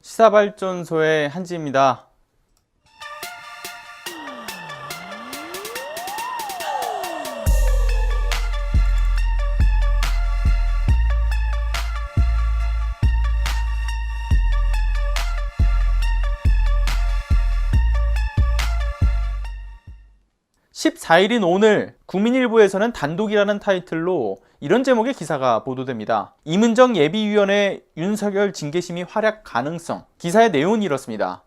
시사발전소의 한지입니다. (14일인) 오늘 국민일보에서는 단독이라는 타이틀로 이런 제목의 기사가 보도됩니다. 이문정 예비위원회 윤석열 징계심의 활약 가능성. 기사의 내용은 이렇습니다.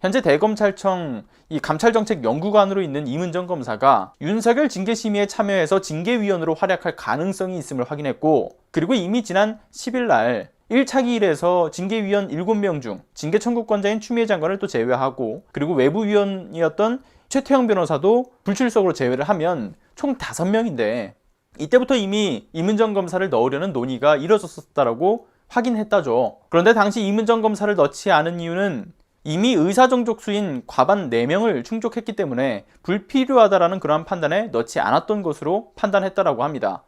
현재 대검찰청 이 감찰정책 연구관으로 있는 이문정 검사가 윤석열 징계심의에 참여해서 징계위원으로 활약할 가능성이 있음을 확인했고 그리고 이미 지난 10일 날 1차 기일에서 징계위원 7명 중 징계 청구권자인 추미애 장관을 또 제외하고 그리고 외부위원이었던 최태형 변호사도 불출석으로 제외를 하면 총 5명인데 이때부터 이미 이문정 검사를 넣으려는 논의가 이뤄졌었다라고 확인했다죠. 그런데 당시 이문정 검사를 넣지 않은 이유는 이미 의사 정족수인 과반 4명을 충족했기 때문에 불필요하다라는 그러한 판단에 넣지 않았던 것으로 판단했다라고 합니다.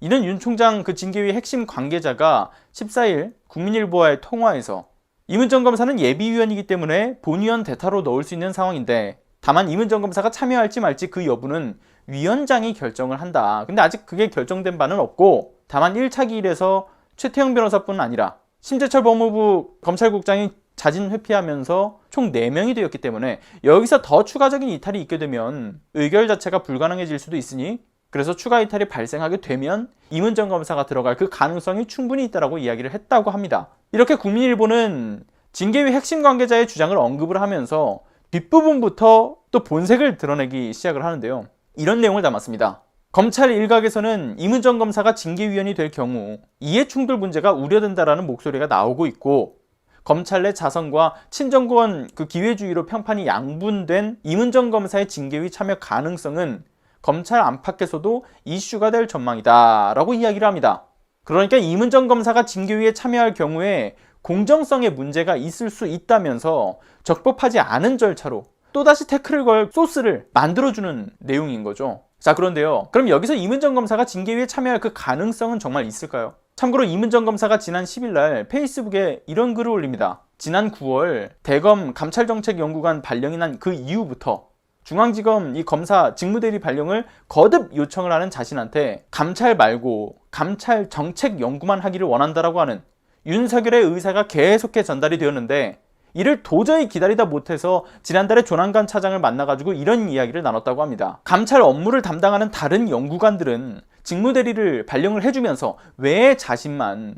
이는 윤 총장 그 징계위 핵심 관계자가 14일 국민일보와의 통화에서 이문정 검사는 예비위원이기 때문에 본위원 대타로 넣을 수 있는 상황인데 다만 이문정 검사가 참여할지 말지 그 여부는 위원장이 결정을 한다. 근데 아직 그게 결정된 바는 없고 다만 1차 기일에서 최태형 변호사뿐 아니라 심재철 법무부 검찰국장이 자진 회피하면서 총 4명이 되었기 때문에 여기서 더 추가적인 이탈이 있게 되면 의결 자체가 불가능해질 수도 있으니 그래서 추가 이탈이 발생하게 되면 이문정 검사가 들어갈 그 가능성이 충분히 있다라고 이야기를 했다고 합니다. 이렇게 국민일보는 징계위 핵심 관계자의 주장을 언급을 하면서 뒷부분부터 또 본색을 드러내기 시작을 하는데요. 이런 내용을 담았습니다. 검찰 일각에서는 이문정 검사가 징계위원이 될 경우 이해충돌 문제가 우려된다라는 목소리가 나오고 있고 검찰 내 자성과 친정권 그 기회주의로 평판이 양분된 이문정 검사의 징계위 참여 가능성은 검찰 안팎에서도 이슈가 될 전망이다 라고 이야기를 합니다. 그러니까 이문정 검사가 징계위에 참여할 경우에 공정성에 문제가 있을 수 있다면서 적법하지 않은 절차로 또다시 태클을 걸 소스를 만들어주는 내용인 거죠. 자, 그런데요. 그럼 여기서 이문정 검사가 징계위에 참여할 그 가능성은 정말 있을까요? 참고로 이문정 검사가 지난 10일 날 페이스북에 이런 글을 올립니다. 지난 9월 대검 감찰정책연구관 발령이 난 그 이후부터 중앙지검 이 검사 직무대리 발령을 거듭 요청을 하는 자신한테 감찰 말고 감찰 정책 연구만 하기를 원한다라고 하는 윤석열의 의사가 계속해 전달이 되었는데 이를 도저히 기다리다 못해서 지난달에 조남관 차장을 만나가지고 이런 이야기를 나눴다고 합니다. 감찰 업무를 담당하는 다른 연구관들은 직무대리를 발령을 해주면서 왜 자신만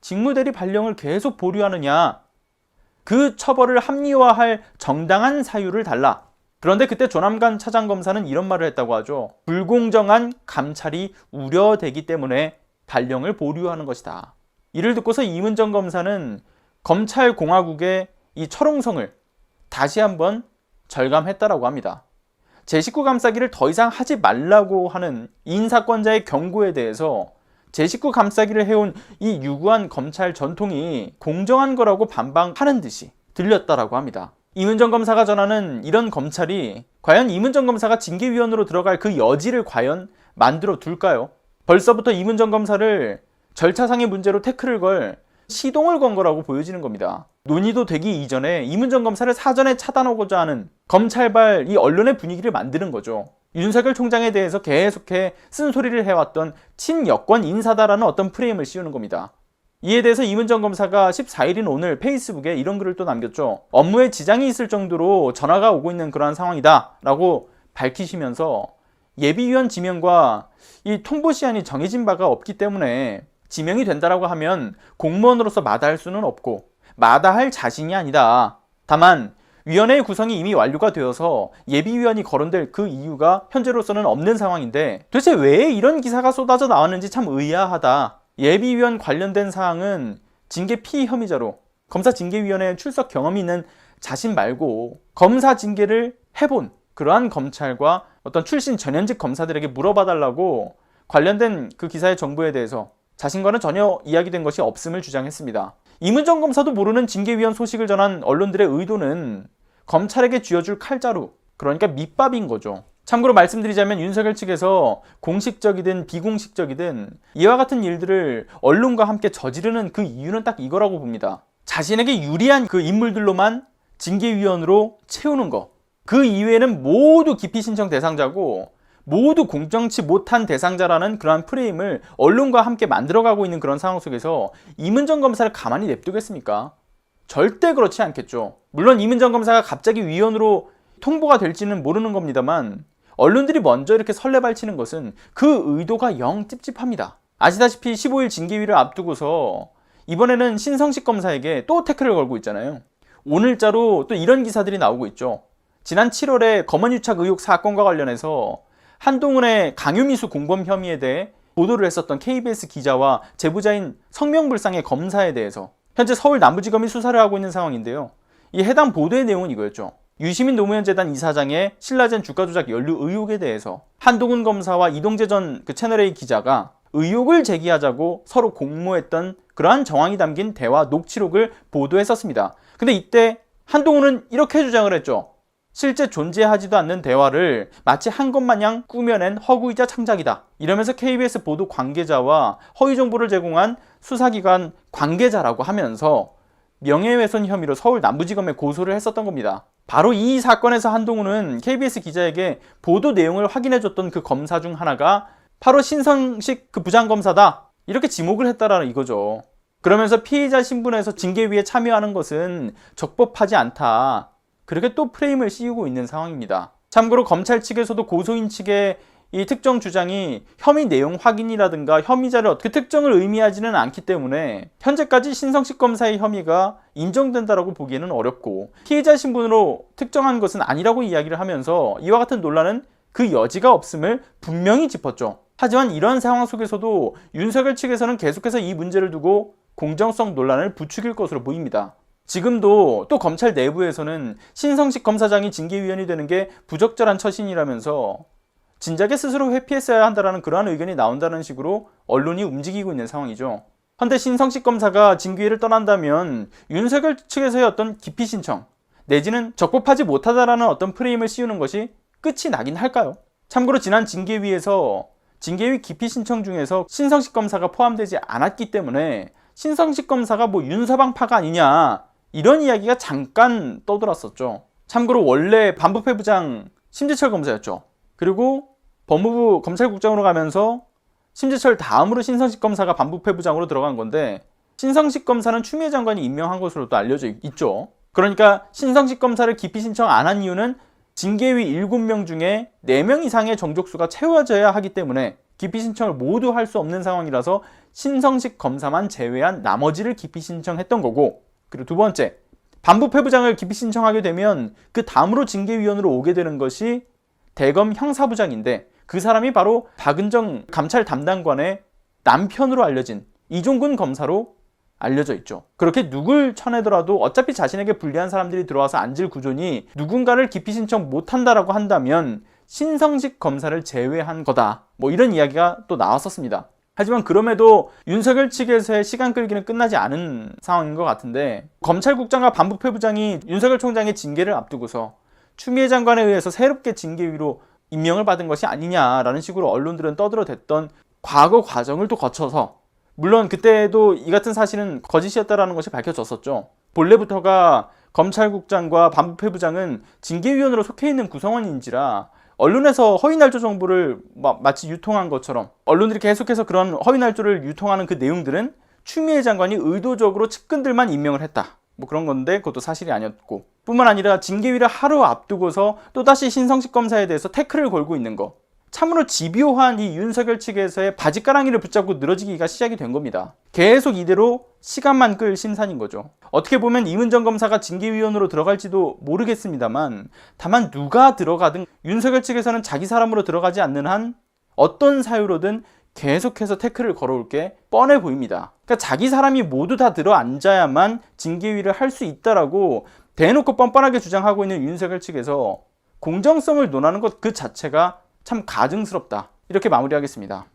직무대리 발령을 계속 보류하느냐? 그 처벌을 합리화할 정당한 사유를 달라. 그런데 그때 조남관 차장 검사는 이런 말을 했다고 하죠. 불공정한 감찰이 우려되기 때문에 발령을 보류하는 것이다. 이를 듣고서 이문정 검사는 검찰공화국의 이 철옹성을 다시 한번 절감했다라고 합니다. 제 식구 감싸기를 더 이상 하지 말라고 하는 인사권자의 경고에 대해서 제 식구 감싸기를 해온 이 유구한 검찰 전통이 공정한 거라고 반박하는 듯이 들렸다라고 합니다. 이문정 검사가 전하는 이런 검찰이 과연 이문정 검사가 징계위원으로 들어갈 그 여지를 과연 만들어 둘까요? 벌써부터 이문정 검사를 절차상의 문제로 태클을 걸 시동을 건 거라고 보여지는 겁니다. 논의도 되기 이전에 이문정 검사를 사전에 차단하고자 하는 검찰발 이 언론의 분위기를 만드는 거죠. 윤석열 총장에 대해서 계속해 쓴소리를 해왔던 친여권 인사다라는 어떤 프레임을 씌우는 겁니다. 이에 대해서 이문정 검사가 14일인 오늘 페이스북에 이런 글을 또 남겼죠. 업무에 지장이 있을 정도로 전화가 오고 있는 그러한 상황이다 라고 밝히시면서 예비위원 지명과 이 통보 시한이 정해진 바가 없기 때문에 지명이 된다라고 하면 공무원으로서 마다할 수는 없고 마다할 자신이 아니다. 다만 위원회의 구성이 이미 완료가 되어서 예비위원이 거론될 그 이유가 현재로서는 없는 상황인데 도대체 왜 이런 기사가 쏟아져 나왔는지 참 의아하다. 예비위원 관련된 사항은 징계 피의 혐의자로 검사 징계위원회에 출석 경험이 있는 자신 말고 검사 징계를 해본 그러한 검찰과 어떤 출신 전현직 검사들에게 물어봐달라고 관련된 그 기사의 정보에 대해서 자신과는 전혀 이야기된 것이 없음을 주장했습니다. 이문정 검사도 모르는 징계위원 소식을 전한 언론들의 의도는 검찰에게 쥐어줄 칼자루, 그러니까 밑밥인 거죠. 참고로 말씀드리자면 윤석열 측에서 공식적이든 비공식적이든 이와 같은 일들을 언론과 함께 저지르는 그 이유는 딱 이거라고 봅니다. 자신에게 유리한 그 인물들로만 징계위원으로 채우는 거. 그 이외에는 모두 기피 신청 대상자고 모두 공정치 못한 대상자라는 그러한 프레임을 언론과 함께 만들어가고 있는 그런 상황 속에서 이문정 검사를 가만히 냅두겠습니까? 절대 그렇지 않겠죠. 물론 이문정 검사가 갑자기 위원으로 통보가 될지는 모르는 겁니다만 언론들이 먼저 이렇게 설레발치는 것은 그 의도가 영 찝찝합니다. 아시다시피 15일 징계위를 앞두고서 이번에는 신성식 검사에게 또 태클을 걸고 있잖아요. 오늘자로 또 이런 기사들이 나오고 있죠. 지난 7월에 검언유착 의혹 사건과 관련해서 한동훈의 강요미수 공범 혐의에 대해 보도를 했었던 KBS 기자와 제보자인 성명불상의 검사에 대해서 현재 서울 남부지검이 수사를 하고 있는 상황인데요. 이 해당 보도의 내용은 이거였죠. 유시민 노무현 재단 이사장의 신라젠 주가 조작 연루 의혹에 대해서 한동훈 검사와 이동재 전 그 채널A 기자가 의혹을 제기하자고 서로 공모했던 그러한 정황이 담긴 대화 녹취록을 보도했었습니다. 근데 이때 한동훈은 이렇게 주장을 했죠. 실제 존재하지도 않는 대화를 마치 한 것 마냥 꾸며낸 허구이자 창작이다. 이러면서 KBS 보도 관계자와 허위 정보를 제공한 수사기관 관계자라고 하면서 명예훼손 혐의로 서울 남부지검에 고소를 했었던 겁니다. 바로 이 사건에서 한동훈은 KBS 기자에게 보도 내용을 확인해줬던 그 검사 중 하나가 바로 신성식 그 부장검사다. 이렇게 지목을 했다라는 이거죠. 그러면서 피해자 신분에서 징계 위에 참여하는 것은 적법하지 않다. 그렇게 또 프레임을 씌우고 있는 상황입니다. 참고로 검찰 측에서도 고소인 측의 이 특정 주장이 혐의 내용 확인이라든가 혐의자를 어떻게 특정을 의미하지는 않기 때문에 현재까지 신성식 검사의 혐의가 인정된다라고 보기에는 어렵고 피해자 신분으로 특정한 것은 아니라고 이야기를 하면서 이와 같은 논란은 그 여지가 없음을 분명히 짚었죠. 하지만 이러한 상황 속에서도 윤석열 측에서는 계속해서 이 문제를 두고 공정성 논란을 부추길 것으로 보입니다. 지금도 또 검찰 내부에서는 신성식 검사장이 징계위원이 되는 게 부적절한 처신이라면서 진작에 스스로 회피했어야 한다라는 그러한 의견이 나온다는 식으로 언론이 움직이고 있는 상황이죠. 헌데 신성식 검사가 징계위를 떠난다면 윤석열 측에서의 어떤 기피 신청 내지는 적법하지 못하다라는 어떤 프레임을 씌우는 것이 끝이 나긴 할까요? 참고로 지난 징계위에서 징계위 기피 신청 중에서 신성식 검사가 포함되지 않았기 때문에 신성식 검사가 뭐 윤서방파가 아니냐 이런 이야기가 잠깐 떠돌았었죠. 참고로 원래 반부패 부장 심재철 검사였죠. 그리고 법무부 검찰국장으로 가면서 심재철 다음으로 신성식 검사가 반부패 부장으로 들어간 건데 신성식 검사는 추미애 장관이 임명한 것으로 도 알려져 있죠. 그러니까 신성식 검사를 기피 신청 안 한 이유는 징계위 7명 중에 4명 이상의 정족수가 채워져야 하기 때문에 기피 신청을 모두 할 수 없는 상황이라서 신성식 검사만 제외한 나머지를 기피 신청했던 거고 그리고 두 번째 반부패 부장을 기피 신청하게 되면 그 다음으로 징계위원으로 오게 되는 것이 대검 형사부장인데 그 사람이 바로 박은정 감찰 담당관의 남편으로 알려진 이종근 검사로 알려져 있죠. 그렇게 누굴 쳐내더라도 어차피 자신에게 불리한 사람들이 들어와서 앉을 구조니 누군가를 기피 신청 못한다라고 한다면 신성식 검사를 제외한 거다. 뭐 이런 이야기가 또 나왔었습니다. 하지만 그럼에도 윤석열 측에서의 시간 끌기는 끝나지 않은 상황인 것 같은데 검찰국장과 반부패 부장이 윤석열 총장의 징계를 앞두고서 추미애 장관에 의해서 새롭게 징계위로 임명을 받은 것이 아니냐라는 식으로 언론들은 떠들어댔던 과거 과정을 또 거쳐서 물론 그때도 이 같은 사실은 거짓이었다라는 것이 밝혀졌었죠. 본래부터가 검찰국장과 반부패 부장은 징계위원으로 속해 있는 구성원인지라 언론에서 허위 날조 정보를 마치 유통한 것처럼 언론들이 계속해서 그런 허위 날조를 유통하는 그 내용들은 추미애 장관이 의도적으로 측근들만 임명을 했다. 뭐 그런 건데 그것도 사실이 아니었고 뿐만 아니라 징계위를 하루 앞두고서 또다시 신성식 검사에 대해서 태클을 걸고 있는 거 참으로 집요한 이 윤석열 측에서의 바지가랑이를 붙잡고 늘어지기가 시작이 된 겁니다. 계속 이대로 시간만 끌 심산인 거죠. 어떻게 보면 이문정 검사가 징계위원으로 들어갈지도 모르겠습니다만 다만 누가 들어가든 윤석열 측에서는 자기 사람으로 들어가지 않는 한 어떤 사유로든 계속해서 태클을 걸어올 게 뻔해 보입니다. 그러니까 자기 사람이 모두 다 들어 앉아야만 징계위를 할 수 있다라고 대놓고 뻔뻔하게 주장하고 있는 윤석열 측에서 공정성을 논하는 것 그 자체가 참 가증스럽다. 이렇게 마무리하겠습니다.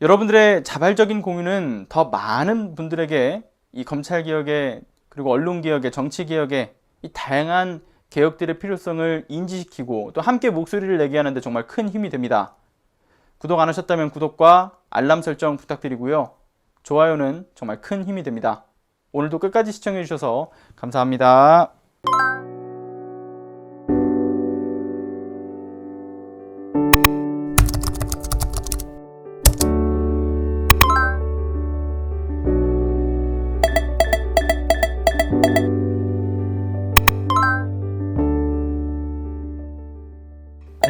여러분들의 자발적인 공유는 더 많은 분들에게 이 검찰 개혁에 그리고 언론 개혁에 정치 개혁에 이 다양한 개혁들의 필요성을 인지시키고 또 함께 목소리를 내게 하는데 정말 큰 힘이 됩니다. 구독 안 하셨다면 구독과 알람 설정 부탁드리고요. 좋아요는 정말 큰 힘이 됩니다. 오늘도 끝까지 시청해 주셔서 감사합니다.